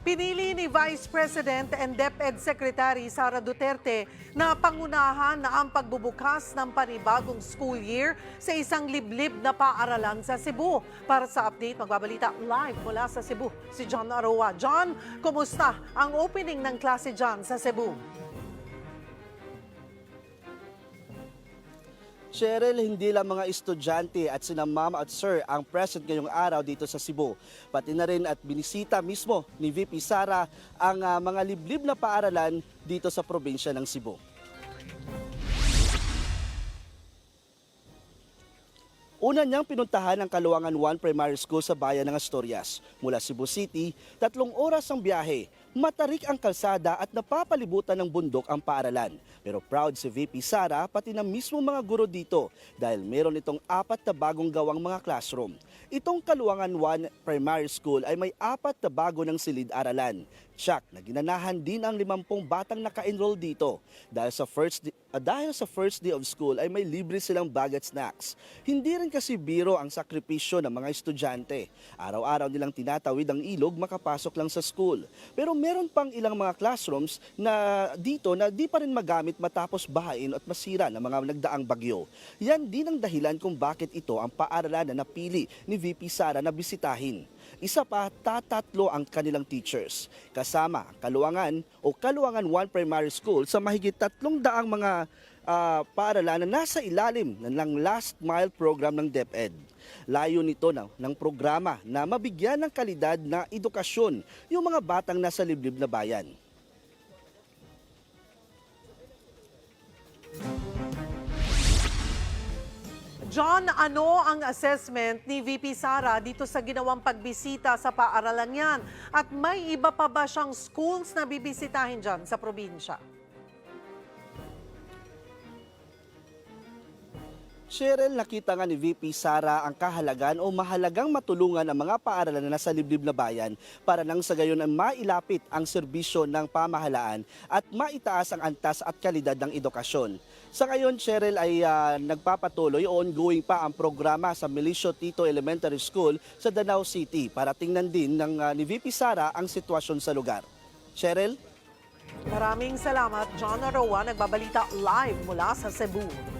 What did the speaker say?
Pinili ni Vice President and DepEd Secretary Sara Duterte na pangunahan na ang pagbubukas ng panibagong school year sa isang liblib na paaralan sa Cebu. Para sa update, magbabalita live mula sa Cebu si John Aroa. John, kumusta ang opening ng klase dyan sa Cebu? Cheryl, hindi lang mga estudyante at sina ma'am at sir ang present ngayong araw dito sa Cebu. Pati na rin at binisita mismo ni VP Sara ang ah, mga liblib na paaralan dito sa probinsya ng Cebu. Una niyang pinuntahan ang Kaluangan 1 Primary School sa bayan ng Asturias. Mula Cebu City, tatlong oras ang biyahe. Matarik ang kalsada at napapalibutan ng bundok ang paaralan. Pero proud si VP Sara pati na mismo mga guro dito dahil meron itong apat na bagong gawang mga classroom. Itong Kaluangan 1 Primary School ay may apat na bago ng silid-aralan. Tsak na ginanahan din ang 50 batang naka-enroll dito. Dahil sa first dahil sa first day of school ay may libre silang bag at snacks. Hindi rin kasi biro ang sakripisyo ng mga estudyante. Araw-araw nilang tinatawid ang ilog makapasok lang sa school. Pero meron pang ilang mga classrooms na dito na di pa rin magamit matapos bahain at masira ng mga nagdaang bagyo. Yan din ang dahilan kung bakit ito ang paaralan na napili ni VP Sara na bisitahin. Isa pa, tatatlo ang kanilang teachers. Kasama ang Kaluangan o Kaluangan 1 Primary School sa mahigit tatlong daang mga ah, paaralan na nasa ilalim ng last mile program ng DepEd. Layo nito na, ng programa na mabigyan ng kalidad na edukasyon yung mga batang nasa liblib na bayan. John, ano ang assessment ni VP Sara dito sa ginawang pagbisita sa paaralan yan? At may iba pa ba siyang schools na bibisitahin dyan sa probinsya? Cheryl, nakita nga ni VP Sara ang kahalagan o mahalagang matulungan ang mga paaralan na nasa liblib na bayan para nang sa gayon ay mailapit ang serbisyo ng pamahalaan at maitaas ang antas at kalidad ng edukasyon. Sa ngayon, Cheryl ay ah, nagpapatuloy o ongoing pa ang programa sa Milicio Tito Elementary School sa Danau City para tingnan din ng ah, ni VP Sara ang sitwasyon sa lugar. Cheryl? Maraming salamat, John Aroa, nagbabalita live mula sa Cebu.